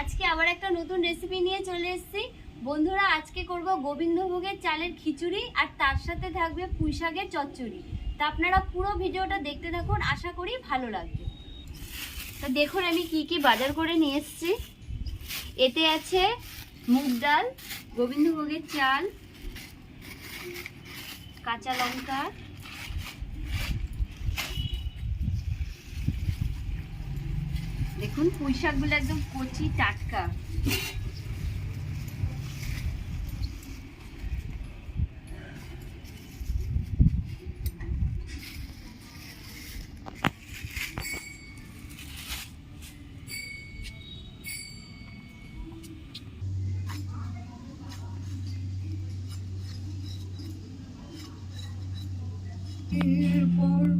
আজকে আবার একটা নতুন রেসিপি নিয়ে চলে এসেছি। বন্ধুরা, আজকে করব গোবিন্দভোগের চালের খিচুড়ি আর তার সাথে থাকবে পুঁই শাকের চচ্চড়ি। তা আপনারা পুরো ভিডিওটা দেখতে থাকুন, আশা করি ভালো লাগবে। তো দেখুন, আমি কি কি বাজার করে নিয়ে এসেছি। এতে আছে মুগ ডাল, গোবিন্দভোগের চাল, কাঁচা লঙ্কা দেখুন পুঁই শাকগুলো একদম কচি টাটকা। জীবন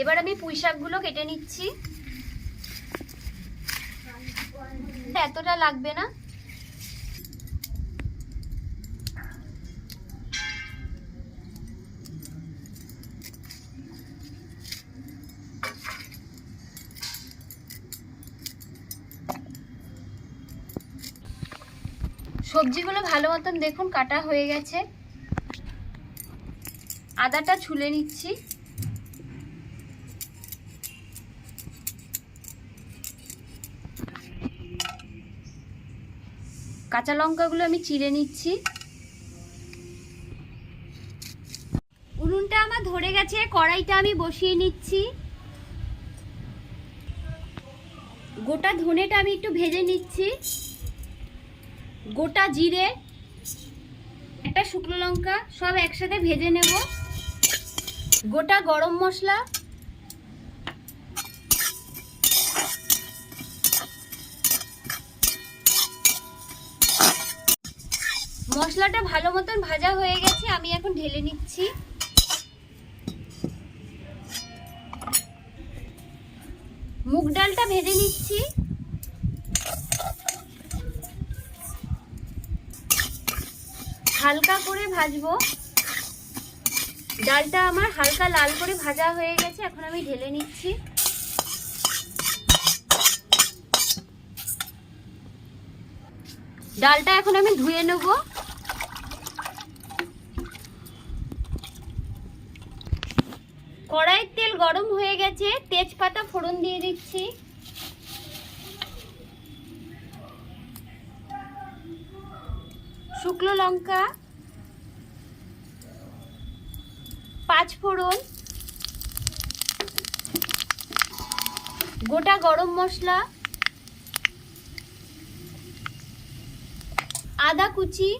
এবার আমি পুঁই শাকগুলো কেটে নিচ্ছি। এতটা লাগবে না? সবজিগুলো ভালো মতন দেখুন কাটা হয়ে গেছে। আদাটা ছুলে নিচ্ছি। কাঁচা লঙ্কাগুলো আমি চিড়ে নিচ্ছি। উনুনটা আমার ধরে গেছে, কড়াইটা আমি বসিয়ে নিচ্ছি। গোটা ধনেটা আমি একটু ভেজে নিচ্ছি। গোটা জিরে, একটা শুকনো লঙ্কা সব একসাথে ভেজে নেব। গোটা গরম মশলা মশলাটা ভালো মতন ভাজা হয়ে গেছে, আমি এখন ঢেলে নিচ্ছি। মুগ ডালটা ভেজে নিচ্ছি। হালকা করে ভাজবো। ডালটা আমার হালকা লাল করে ভাজা হয়ে গেছে, এখন আমি ঢেলে নিচ্ছি। ডালটা এখন আমি ধুয়ে নেব কড়াইয়ের তেল গরম হয়ে গেছে, তেজপাতা ফোড়ন দিয়ে দিচ্ছি। শুকনো লঙ্কা, পাঁচ ফোড়ন, গোটা গরম মশলা, আদা কুচি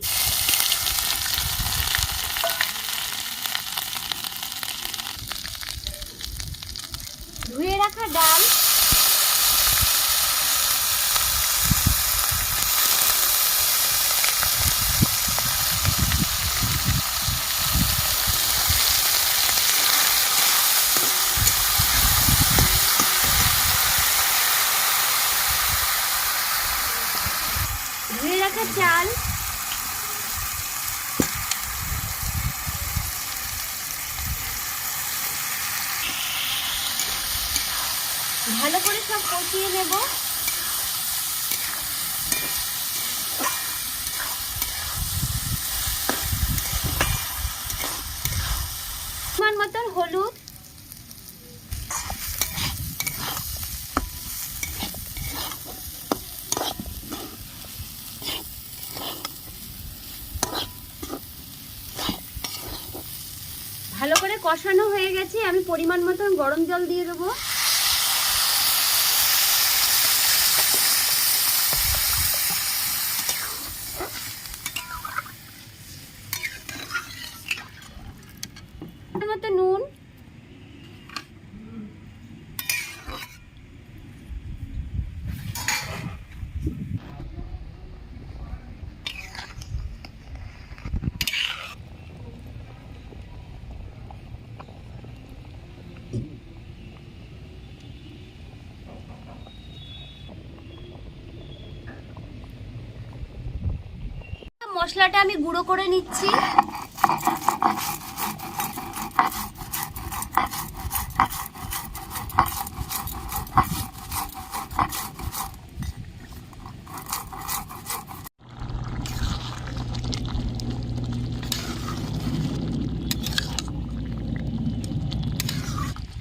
ধুয়ে রাখা ডাল। ভালো করে সব কষিয়ে নেব। মতন হলুদ। ভালো করে কষানো হয়ে গেছে। আমি পরিমাণ মতন গরম জল দিয়ে দেবো। মতো নুন। মশলাটা আমি গুঁড়ো করে নিচ্ছি।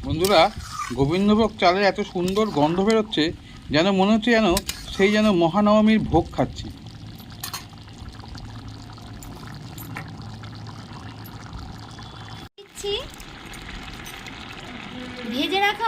বন্ধুরা, গোবিন্দভোগ চালের এত সুন্দর গন্ধ বেরোচ্ছে যেন মনে হচ্ছে যেন সেই যেন মহানবমীর ভোগ খাচ্ছি দিচ্ছি ভেজে রাখা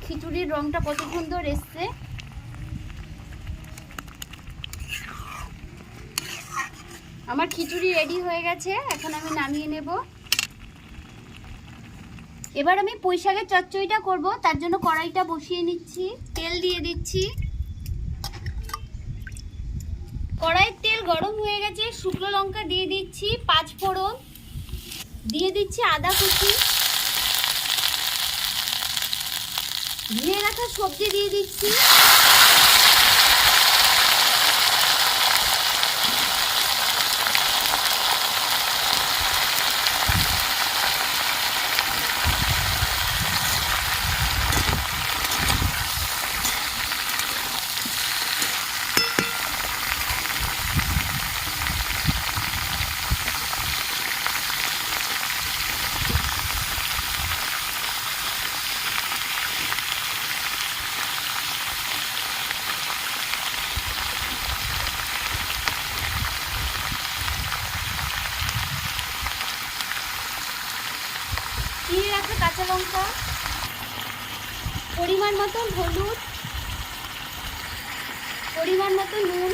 খিচুড়ির রংটা কত সুন্দর এসছে। আমার খিচুড়ি রেডি হয়ে গেছে, এখন আমি নামিয়ে নেব। এবার আমি পুঁই শাকের চচ্চড়িটা করব, তার জন্য কড়াইটা বসিয়ে নিচ্ছি, তেল দিয়ে দিচ্ছি। কড়াইয়ের তেল গরম হয়ে গেছে, শুকনো লঙ্কা দিয়ে দিচ্ছি, পাঁচ ফোড়ন। দিয়ে দিচ্ছি আদা কুচি। ধুয়ে রাখা সবজি দিয়ে দিচ্ছি দিয়ে রাখা কাঁচা লঙ্কা পরিমাণ মতন হলুদ পরিমাণ মতো নুন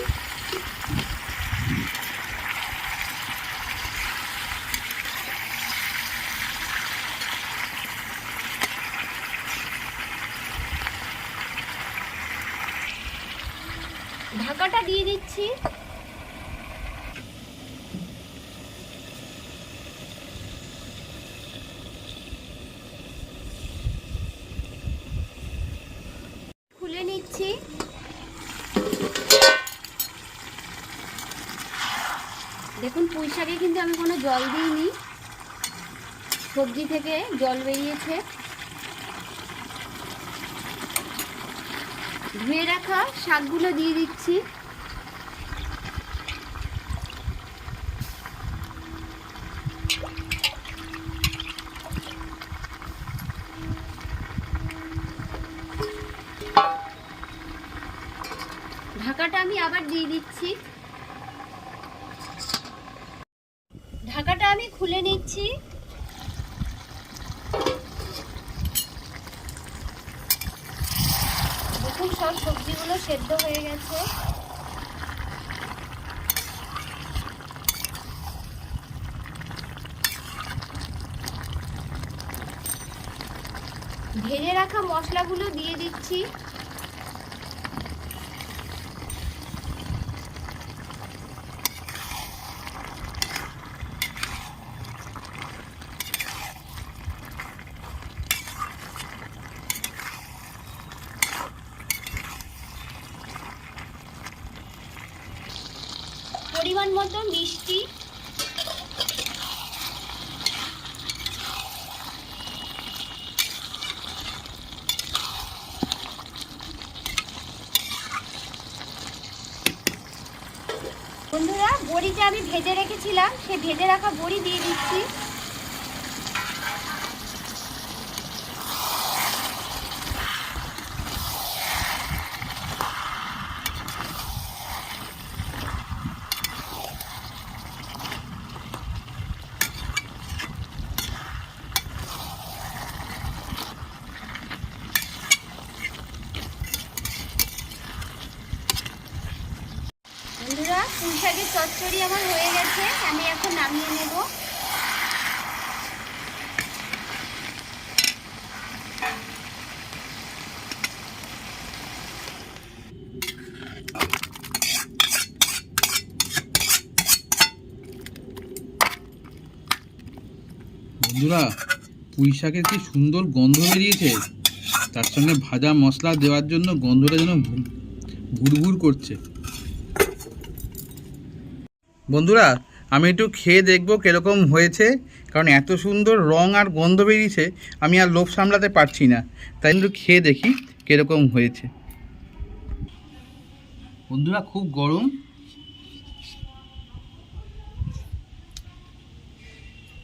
ঢাকাটা দিয়ে দিচ্ছি নিচ্ছি দেখুন, পুঁই শাকে কিন্তু আমি কোনো জল দিইনি। সবজি থেকে জল বেরিয়েছে। ধুয়ে রাখা শাকগুলো দিয়ে দিচ্ছি। আবার দিয়ে দিচ্ছি। ঢাকাটা আমি খুলে নিচ্ছি। দেখুন, সব সবজিগুলো সেদ্ধ হয়ে গেছে। ভেজে রাখা মশলাগুলো দিয়ে দিচ্ছি পরিমাণ মতো মিষ্টি। বন্ধুরা বড়িটা আমি ভেজে রেখেছিলাম। সে ভেজে রাখা বড়ি দিয়ে দিচ্ছি বন্ধুরা পুঁই শাকের চচ্চড়ি আমার হয়ে গেছে, আমি এখন নামিয়ে নেব। বন্ধুরা, পুঁই শাকের কি সুন্দর গন্ধ বেরিয়েছে? তার সঙ্গে ভাজা মশলা দেওয়ার জন্য গন্ধটা যেন ভুরভুর করছে। বন্ধুরা, আমি একটু খেয়ে দেখব কীরকম হয়েছে, কারণ এত সুন্দর রং আর গন্ধ বেরিয়েছে, আমি আর লোভ সামলাতে পারছি না। তাই একটু খেয়ে দেখি কীরকম হয়েছে। বন্ধুরা, খুব গরম।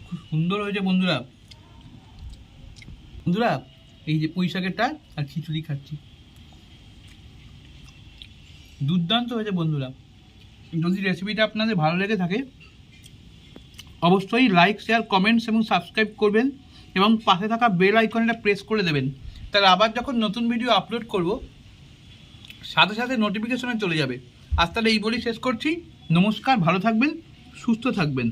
খুব সুন্দর হয়েছে বন্ধুরা। বন্ধুরা, এই যে পুঁই শাকেরটা আর খিচুড়ি খাচ্ছি। দুর্দান্ত হয়েছে বন্ধুরা। যদি রেসিপিটা আপনাদের ভালো লেগে থাকে, অবশ্যই লাইক শেয়ার কমেন্টস এবং সাবস্ক্রাইব করবেন এবং পাশে থাকা বেল আইকনটা প্রেস করে দেবেন। তাহলে আবার যখন নতুন ভিডিও আপলোড করব, সাথে সাথে নোটিফিকেশনে চলে যাবে। আজ তাহলে এই বলেই শেষ করছি। নমস্কার, ভালো থাকবেন, সুস্থ থাকবেন।